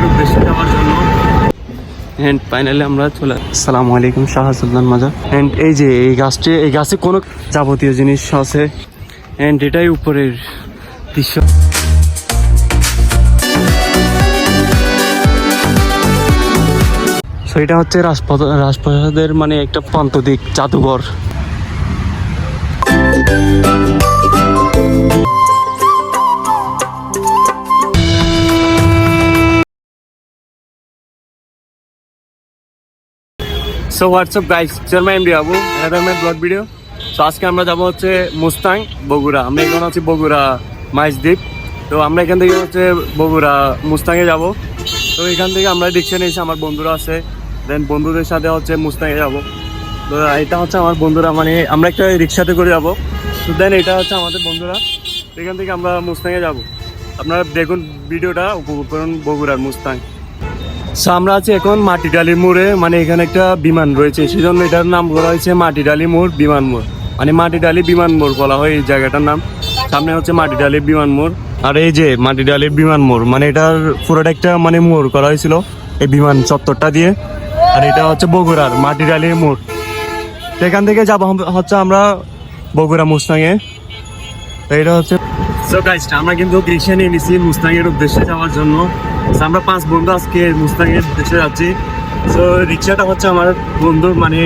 মুস্তাংয়ের উদ্দেশ্যে ফাইনালি আমরা চলে আসসালামু আলাইকুম শাহ সুলতান মাজার। অ্যান্ড এই যে এই গাছটি, এই গাছে কোনো যাবতীয় জিনিস আছে? অ্যান্ড এটাই উপরের দৃশ্য। সো এটা হচ্ছে রাজপথ রাজপ্রাসাদের মানে একটা প্রান্তদিক, জাদুঘর। So what's up guys my MD Abu another my blog video. So আজকে আমরা যাব হচ্ছে মুস্তাং, বগুড়া। আমরা এখন আছি বগুড়া মাইজদ্বীপ। তো আমরা এখান থেকে হচ্ছে বগুড়া মুস্তাঙে যাব। তো এখান থেকে আমরা রিক্সা নিয়েছি, আমার বন্ধুরা আছে। দেন বন্ধুদের সাথে হচ্ছে মুস্তাঙে যাব। তো এটা হচ্ছে আমার বন্ধুরা মানে আমরা একটা রিক্সাতে করে যাব। তো দেন এটা হচ্ছে আমাদের বন্ধুরা। এখান থেকে আমরা মুস্তাঙে যাব। আপনারা দেখুন ভিডিওটা, উপভোগ করুন বগুড়ার মুস্তাং। আমরা আছি এখন মাটিডালি মোড়ে মানে এখানে একটা বিমান রয়েছে। সেই জন্য এটার নাম বলা হয়েছে মাটিডালি মোড়, বিমান মোড়। মানে মাটিডালি বিমান মোড় বলা হয় এই জায়গাটার নাম। সামনে হচ্ছে মাটি মাটিডালি বিমান মোড়। আর এই যে মাটি মাটিডালি বিমান মোড় মানে এটার পুরোটা একটা মানে মোড় করা হয়েছিল এই বিমান চত্বরটা দিয়ে। আর এটা হচ্ছে বগুড়ার মাটিডালি মোড়। তো এখান থেকে যাব হচ্ছে আমরা বগুড়া মুস্তাঙে তো এটা হচ্ছে আমরা কিন্তু রিক্সা নিয়ে নিছি মুস্তাঙের উদ্দেশ্যে যাওয়ার জন্য। আমরা পাঁচ বন্ধু আজকে মুস্তাঙের দেশে যাচ্ছি। সো রিক্সাটা হচ্ছে আমার বন্ধু মানে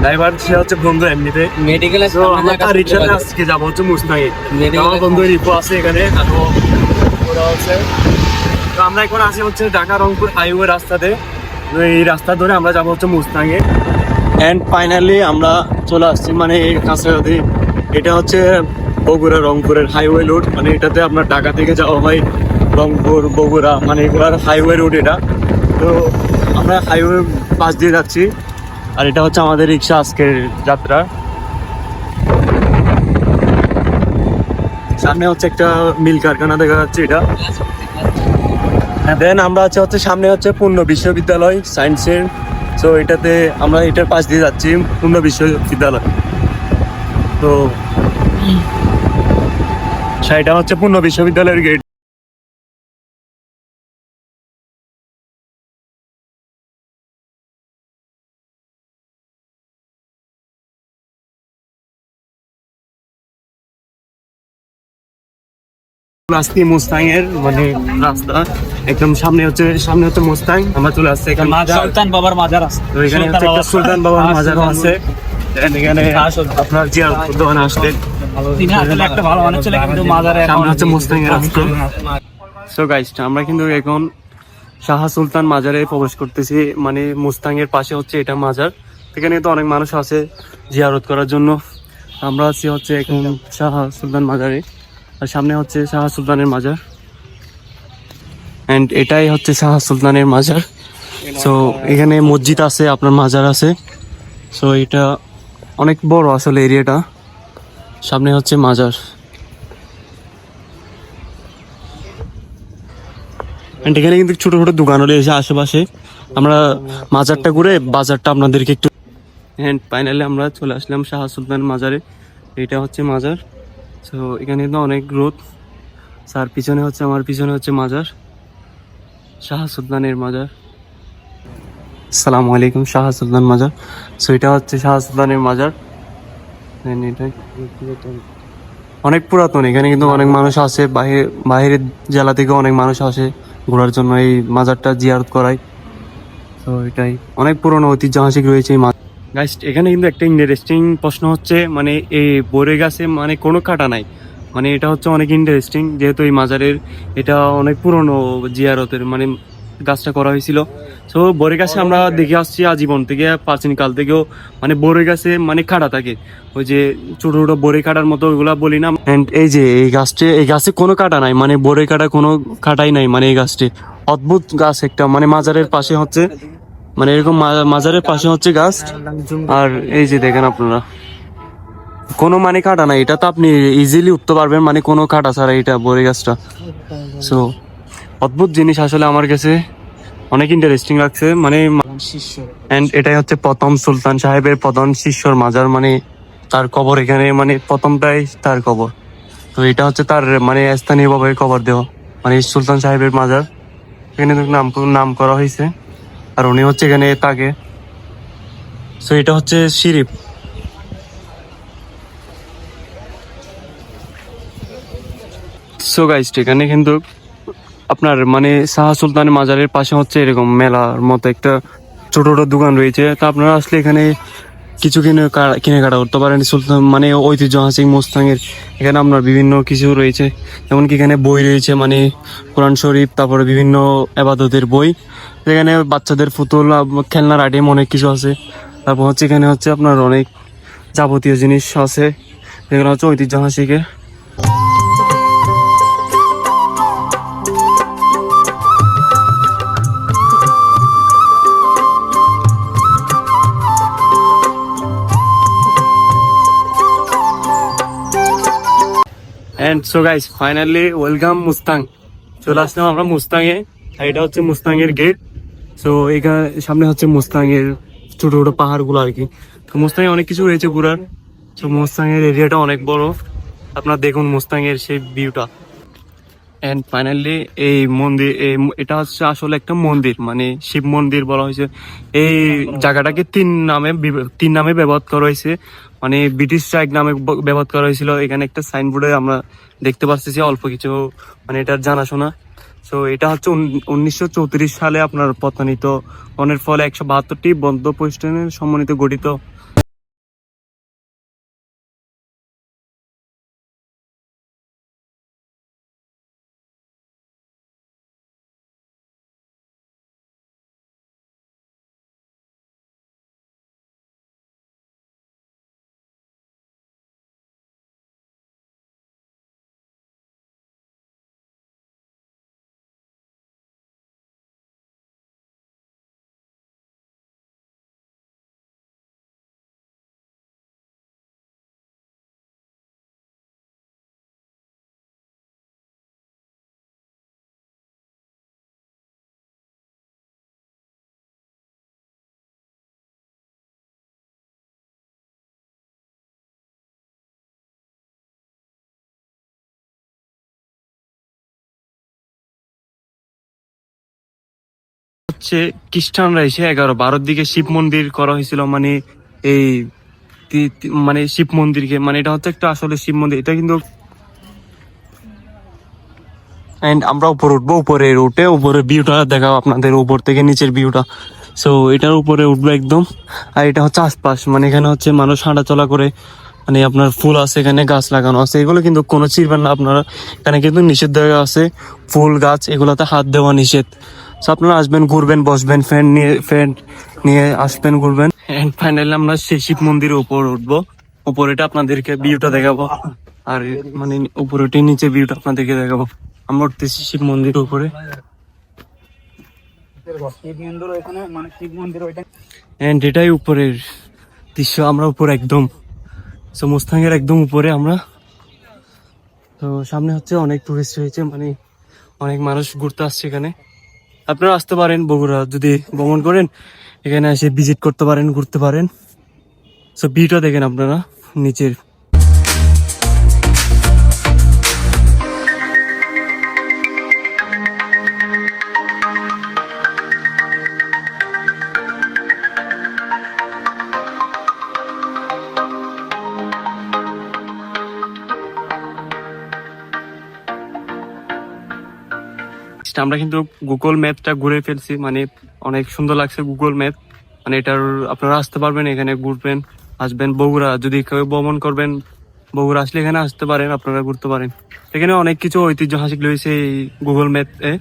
ড্রাইভার সে হচ্ছে বন্ধু এমনিতে। মেডিকেল তো আমরা তার রিক্সাতে আজকে যাব হচ্ছে মুস্তাঙে আমার বন্ধু রিপো আছে এখানে। ওরা তো আমরা এখন আছি হচ্ছে ঢাকা রংপুর হাইওয়ে রাস্তাতে। এই রাস্তা ধরে আমরা যাব হচ্ছে মুস্তাঙে অ্যান্ড ফাইনালি আমরা চলে আসছি মানে এই কাছাকাছি। এটা হচ্ছে বগুড়া রংপুরের হাইওয়ে রোড মানে এটাতে আপনার ঢাকা থেকে যাওয়া হয় রংপুর, বগুড়া মানে এগুলার হাইওয়ে রুট এটা। তো আমরা হাইওয়ে পাশ দিয়ে যাচ্ছি। আর এটা হচ্ছে আমাদের রিক্সা আজকের যাত্রা। সামনে হচ্ছে একটা মিল কারখানা দেখা যাচ্ছে এটা। দেন আমরা আছে হচ্ছে সামনে হচ্ছে পূর্ণ বিশ্ববিদ্যালয় সায়েন্সের তো এটাতে আমরা এটার পাশ দিয়ে যাচ্ছি, পূর্ণ বিশ্ববিদ্যালয়। তো সেটা হচ্ছে পূর্ণ বিশ্ববিদ্যালয়ের গেট মুস্তাঙের মানে রাস্তা। একদম সামনে হচ্ছে সামনে হচ্ছে মুস্তাং আমরা চলে আসছি এখানে। সুলতান বাবার মাজার আছে। তো এখানে হচ্ছে একটা সুলতান বাবার মাজারও আছে। এখানে আপনার জিয়ার দোকানে আসলেন একটা ভালো মানুষ ছিল কিন্তু মাজারে সামনে হচ্ছে মুস্তাং এর রাস্তা। সো গাইস আমরা কিন্তু এখন শাহ সুলতান মাজারে প্রবেশ করতেছি। মানে মুস্তাং এর পাশে হচ্ছে এটা মাজার। এখানে তো অনেক মানুষ আছে জিয়ারত করার জন্য। আমরা আছি হচ্ছে এখন শাহ সুলতান মাজারে। আর সামনে হচ্ছে শাহ সুলতানের মাজার। অ্যান্ড এটাই হচ্ছে শাহ সুলতানের মাজার। সো এখানে মসজিদ আছে, আপনার মাজার আছে। সো এটা অনেক বড় আসলে এরিয়াটা। সামনে হচ্ছে মাজার। And এখানে কিন্তু ছোট ছোট দোকান রয়েছে আশেপাশে আমরা মাজারটা ঘুরে বাজারটা আপনাদেরকে একটু হ্যান্ড ফাইনালি আমরা চলে আসলাম শাহ সুলতান মাজারে। এটা হচ্ছে মাজার। তো এখানে তো অনেক রোদ তার পিছনে হচ্ছে আমার, পিছনে হচ্ছে মাজার। শাহ সুলতানের মাজার। সালামু আলাইকুম, শাহ সুলতান মাজার। সো এটা হচ্ছে শাহ সুলতানের মাজার। অনেক পুরাতন। এখানে কিন্তু অনেক মানুষ আসে। বাইরে বাইরের জেলা থেকে অনেক মানুষ আসে ঘোরার জন্য এই মাজারটা জিয়ারত করায়। তো এটাই। অনেক পুরনো ঐতিহ্যহাসিক রয়েছে এই গাইস এখানে কিন্তু একটা ইন্টারেস্টিং প্রশ্ন হচ্ছে মানে এই বরে গাছে মানে কোনো কাটা নাই। মানে এটা হচ্ছে অনেক ইন্টারেস্টিং যেহেতু এই মাজারের এটা অনেক পুরনো জিয়ারতের মানে গাছটা করা হয়েছিল। সো বরে গাছে আমরা দেখে আসছি আজীবন থেকে, প্রাচীন কাল থেকেও মানে বরে গাছে মানে কাটা থাকে। ওই যে ছোট ছোটো বরে কাটার মতো ওইগুলা বলি না। অ্যান্ড এই যে এই গাছটি, এই গাছে কোনো কাটা নাই মানে বরে কাটা কোনো কাটাই নাই মানে এই গাছটি। অদ্ভুত গাছ একটা মানে মাজারের পাশে হচ্ছে মানে এরকম মাজারের পাশে হচ্ছে গাছ। আর এই যে দেখেন আপনারা। কোনো মানে কাটা নাই। এটা তো আপনি ইজিলি উঠতে পারবেন মানে কোনো কাটা ছাড়া এটা বরে গাছটা। সো অদ্ভুত জিনিস আসলে আমার কাছে। অনেক ইন্টারেস্টিং লাগছে। মানে অ্যান্ড এটাই হচ্ছে প্রথম সুলতান সাহেবের প্রধান শিষ্যর মাজার মানে তার কবর এখানে মানে প্রথমটাই তার কবর। তো এটা হচ্ছে তার মানে স্থানীয়ভাবে কবর দেওয়া মানে সুলতান সাহেবের মাজার। এখানে নাম নাম করা হয়েছে। আর উনি হচ্ছে এখানে তাকে। সো এটা হচ্ছে শিরিপ সো গাইস এখানে কিন্তু আপনার মানে শাহ সুলতানের মাজারের পাশে হচ্ছে এরকম মেলার মতো একটা ছোটো ছোটো দোকান রয়েছে। তা আপনারা আসলে এখানে কিছু কিনে কা- কিনে কাটা করতে পারেন সুলতান মানে ঐতিহ্য হাসিং মোস্তাঙের এখানে আপনার বিভিন্ন কিছু রয়েছে। যেমন কি এখানে বই রয়েছে মানে কোরআন শরীফ, তারপরে বিভিন্ন আবাদতের বই। এখানে বাচ্চাদের পুতুল খেলনার আইটেম অনেক কিছু আছে। তারপর হচ্ছে এখানে হচ্ছে আপনার অনেক যাবতীয় জিনিস আছে। এখানে হচ্ছে ঐতিহ্যহাসিকের and so guys finally welcome Mustang চলে আসলাম আমরা মুস্তাঙে আর এটা হচ্ছে মুস্তাঙের গেট সো এখানে সামনে হচ্ছে মুস্তাঙের ছোট ছোট পাহাড়গুলো আর কি। তো মুস্তাঙে অনেক কিছু রয়েছে ঘুরার। তো মুস্তাঙের এরিয়াটা অনেক বড়। আপনারা দেখুন মুস্তাঙের সেই ভিউটা এন্ড ফাইনালি এই মন্দির এটা হচ্ছে আসলে একটা মন্দির মানে শিব মন্দির বলা হয়েছে। এই জায়গাটাকে তিন নামে তিন নামে ব্যবহার করা হয়েছে। মানে ব্রিটিশরা এক নামে ব্যবহার করা হয়েছিল। এখানে একটা সাইনবোর্ডে আমরা দেখতে পাচ্ছি অল্প কিছু মানে এটার জানাশোনা। তো এটা হচ্ছে উনিশশো চৌত্রিশ সালে আপনার পতনিত। অনের ফলে একশো বাহাত্তরটি বন্ধ প্রতিষ্ঠানের সম্মানিত গঠিত। হচ্ছে খ্রিস্টানরা এসে এগারো, বারোর দিকে শিব মন্দির করা হয়েছিল মানে এই মানে শিব মন্দিরকে মানে এটা হচ্ছে একটা আসলে শিব মন্দির, এটা কিন্তু এন্ড আমরা উপর উঠবো, উপরে উঠে উপরে ভিউটা দেখাও আপনাদের উপর থেকে, নিচের ভিউটা সো এটার উপরে উঠবো একদম। আর এটা হচ্ছে আশপাশ মানে এখানে হচ্ছে মানুষ হাঁটা চলা করে মানে আপনার ফুল আছে এখানে, গাছ লাগানো আছে, এগুলো কিন্তু কোনো চিরবেন না, আপনারা এখানে কিন্তু নিষেধ দেওয়া আছে, ফুল, গাছ, এগুলোতে হাত দেওয়া নিষেধ। আপনারা আসবেন, ঘুরবেন, বসবেন ফ্রেন্ড নিয়ে ফ্রেন্ড নিয়ে আসবেন, ঘুরবেন। এন্ড ফাইনালি আমরা সেই শিব মন্দিরের উপর উঠবো। উপরেটা আপনাদেরকে ভিউটা দেখাবো। আর মানে উপরে নিচে ভিউটা আপনাদেরকে দেখাবো। আমরা উঠতেছি শিব মন্দিরের উপরে। এন্ড এটাই উপরের দৃশ্য। আমরা উপরে একদম সো একদম উপরে আমরা। তো সামনে হচ্ছে অনেক টুরিস্ট হয়েছে মানে অনেক মানুষ ঘুরতে আসছে এখানে। আপনারা আসতে পারেন, বগুড়া যদি ভ্রমণ করেন, এখানে এসে ভিজিট করতে পারেন, ঘুরতে পারেন। সো ভিউটা দেখেন আপনারা, নিচের। আমরা কিন্তু গুগল ম্যাপটা ঘুরে ফেলছি মানে অনেক সুন্দর লাগছে গুগল ম্যাপ মানে এটার আপনারা আসতে পারবেন এখানে, ঘুরবেন, আসবেন বগুড়া। যদি কেউ ভ্রমণ করবেন, বগুড়া আসলে এখানে আসতে পারেন, আপনারা ঘুরতে পারেন। এখানে অনেক কিছু ঐতিহ্য ঐতিহ্যহাসিক রয়েছে এই গুগল ম্যাপে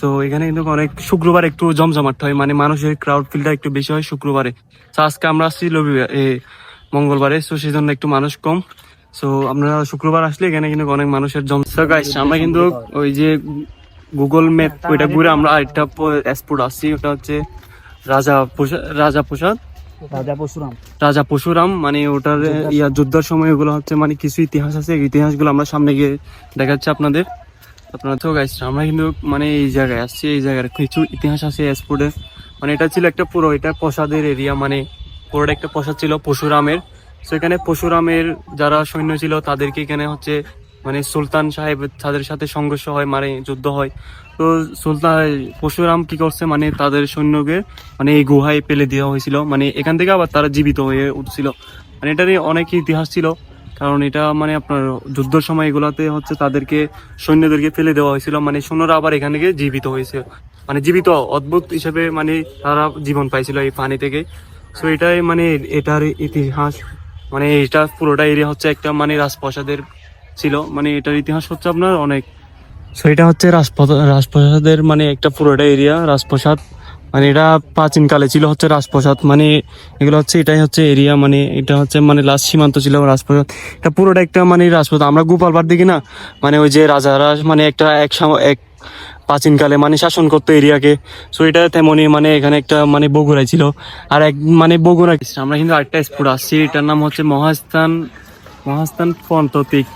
সো এখানে কিন্তু অনেক শুক্রবার একটু জমজমাট হয় মানে মানুষের ক্রাউড ফিলটা একটু বেশি হয় শুক্রবারে। তো আজকে আমরা আসছি রবিবার মঙ্গলবারে সো সেই জন্য একটু মানুষ কম। সো আপনারা শুক্রবার আসলে এখানে কিন্তু অনেক মানুষের জম আমরা কিন্তু ওই যে গুগল ম্যাপ ওইটা ঘুরে আমরা আরেকটা স্পট আসছি ওটা হচ্ছে রাজা রাজা প্রসাদ। রাজা পরশুরাম। রাজা পরশুরাম মানে ওটার ইয়া যুদ্ধের সময় ওগুলো হচ্ছে মানে কিছু ইতিহাস আছে ইতিহাসগুলো আমরা সামনে গিয়ে দেখাচ্ছি আপনাদের। আপনারা তো গাইস আমরা কিন্তু মানে এই জায়গায় আসছি এই জায়গার কিছু ইতিহাস আছে স্পোর্টে মানে এটা ছিল একটা পুরো এটা প্রসাদের এরিয়া মানে পুরোটা একটা প্রসাদ ছিল পশুরামের তো এখানে পরশুরামের যারা সৈন্য ছিল তাদেরকে এখানে হচ্ছে মানে সুলতান সাহেব তাদের সাথে সংঘর্ষ হয় মানে যুদ্ধ হয়। তো সুলতান, পরশুরাম কি করছে মানে তাদের সৈন্যকে মানে এই গুহায় ফেলে দেওয়া হয়েছিল। মানে এখান থেকে আবার তারা জীবিত হয়ে উঠছিল। মানে এটারই অনেক ইতিহাস ছিল। কারণ এটা মানে আপনার যুদ্ধের সময় এগুলাতে হচ্ছে তাদেরকে, সৈন্যদেরকে ফেলে দেওয়া হয়েছিল। মানে সৈন্যরা আবার এখান থেকে জীবিত হয়েছে। মানে জীবিত, অদ্ভুত হিসেবে মানে তারা জীবন পাইছিল এই পানি থেকে। সো এটাই মানে এটার ইতিহাস। মানে এটা পুরোটা এরিয়া হচ্ছে একটা মানে রাজপ্রাসাদের ছিল। মানে এটার ইতিহাস হচ্ছে আপনার অনেক। সো এটা হচ্ছে রাজপ্রাসাদ রাজপ্রাসাদের মানে একটা পুরোটা এরিয়া রাজপ্রাসাদ। মানে এটা প্রাচীনকালে ছিল হচ্ছে রাজপ্রাসাদ। মানে এগুলো হচ্ছে এটাই হচ্ছে এরিয়া মানে এটা হচ্ছে মানে লাস্ট সীমান্ত ছিল রাজপ্রাসাদ। এটা পুরোটা একটা মানে রাজপ্রাসাদ। আমরা গোপালবার দেখি না মানে ওই যে রাজারা মানে একটা এক এক প্রাচীনকালে মানে শাসন করতো এরিয়াকে। সো এটা তেমনই মানে এখানে একটা মানে বগুড়াই ছিল। আর এক মানে বগুড়া আমরা কিন্তু আরেকটা স্পোর্ট আসছি। এটার নাম হচ্ছে মহাস্থান মহাস্থান পন্ততিক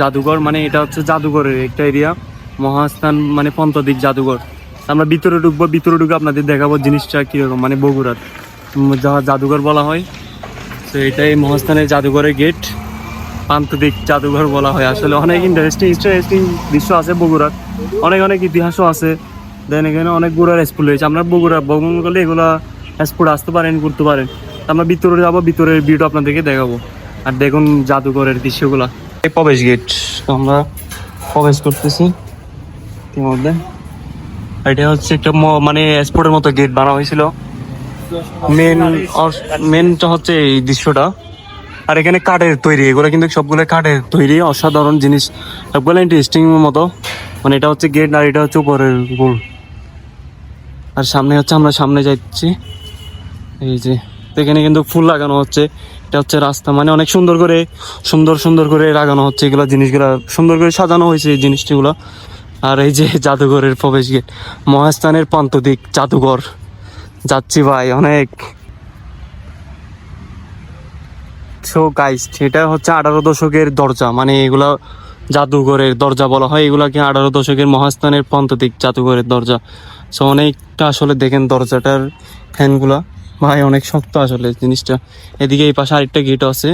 জাদুঘর মানে এটা হচ্ছে জাদুঘরের একটা এরিয়া মহাস্থান মানে পন্তদিক জাদুঘর। আমরা ভিতরে ঢুকবো, ভিতরে ঢুকে আপনাদের দেখাবো জিনিসটা কীরকম মানে বগুড়ার। যা জাদুঘর বলা হয়, তো এটাই মহাস্থানের জাদুঘরের গেট প্রান্তদিক জাদুঘর বলা হয়। আসলে অনেক ইন্টারেস্টিং ইন্টারেস্টিং দৃশ্য আছে বগুড়ার। অনেক অনেক ইতিহাসও আছে। দেন এখানে অনেক ঘোরার স্কুল রয়েছে। আমরা বগুড়া ভ্রমণ করলে এগুলা স্পোর্ট আসতে পারেন, ঘুরতে পারেন। আমরা ভিতরে যাব, ভিতরের ভিউটা আপনাদেরকে দেখাবো। আর দেখুন জাদুঘরের দৃশ্যগুলা। প্রবেশ গেট আমরা প্রবেশ করতেছি ইতিমধ্যে। এটা হচ্ছে একটা মানে স্পোর্টের মতো গেট বানানো হয়েছিল। মেন মেনটা হচ্ছে এই দৃশ্যটা। আর এখানে কাঠের তৈরি, এগুলো কিন্তু সবগুলো কাঠের তৈরি, অসাধারণ জিনিস। সবগুলো ইন্টারেস্টিং মতো। মানে এটা হচ্ছে গেট আর এটা হচ্ছে উপরের গোল। আর সামনে হচ্ছে আমরা সামনে যাচ্ছি। এই যে এখানে কিন্তু ফুল লাগানো হচ্ছে। এটা হচ্ছে রাস্তা মানে অনেক সুন্দর করে, সুন্দর সুন্দর করে লাগানো হচ্ছে এগুলো জিনিসগুলো, সুন্দর করে সাজানো হয়েছে এই জিনিসটিগুলো। আর এই যে জাদুঘরের প্রবেশ গেট, মহাস্থানের প্রান্তদিক জাদুঘর। যাচ্ছি ভাই, অনেক। এটা হচ্ছে আঠারো দশকের দরজা মানে এগুলা জাদুঘরের দরজা বলা হয়, এগুলাকে আঠারো দশকের মহাস্থানের প্রান্তদিক জাদুঘরের দরজা। সো অনেকটা আসলে দেখেন দরজাটার ফ্যানগুলা ভাই, অনেক শক্ত আসলে জিনিসটা। এদিকে এই পাশে আরেকটা গেট আছে।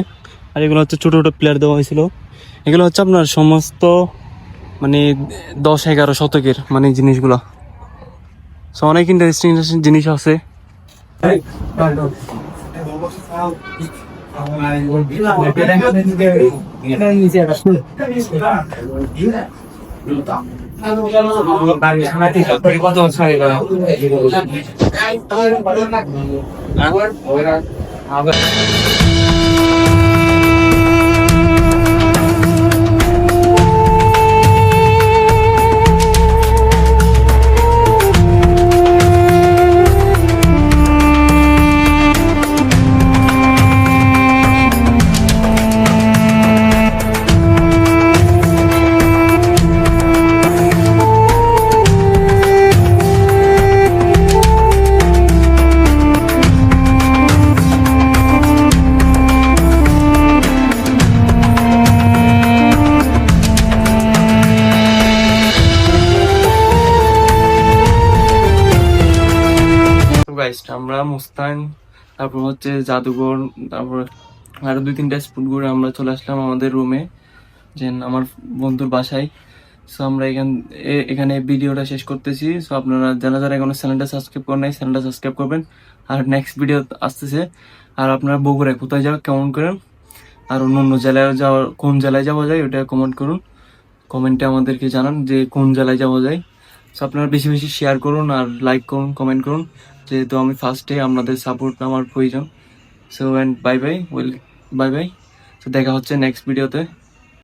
আর এগুলো হচ্ছে ছোটো ছোটো প্লেয়ার দেওয়া হয়েছিল। এগুলো হচ্ছে আপনার সমস্ত মানে দশ, এগারো শতকের মানে জিনিসগুলা। সো অনেক ইন্টারেস্টিং ইন্টারেস্টিং জিনিস আছে। বাড়ির থানা থেকে পরিবর্তন ছয়টা আমার তারপর হচ্ছে জাদুঘর, তারপর আরও দুই তিনটা স্পট ঘুরে আমরা চলে আসলাম আমাদের রুমে যে আমার বন্ধুর বাসায়। সো আমরা এখান এখানে ভিডিওটা শেষ করতেছি। সো আপনারা যারা যারা এখনও চ্যানেলটা সাবস্ক্রাইব করেন নাই চ্যানেলটা সাবস্ক্রাইব করবেন। আর নেক্সট ভিডিও আসতেছে। আর আপনারা বগুড়ায় কোথায় যাওয়া কেমন করেন। আর অন্য অন্য জেলায় যাওয়ার কোন জেলায় যাওয়া যায় ওটা কমেন্ট করুন। কমেন্টে আমাদেরকে জানান যে কোন জেলায় যাওয়া যায়। সো আপনারা বেশি বেশি শেয়ার করুন আর লাইক করুন কমেন্ট করুন। যেহেতু আমি ফার্স্টে আপনাদের সাপোর্ট আমার প্রয়োজন so and bye bye well bye bye তো দেখা হচ্ছে নেক্সট ভিডিওতে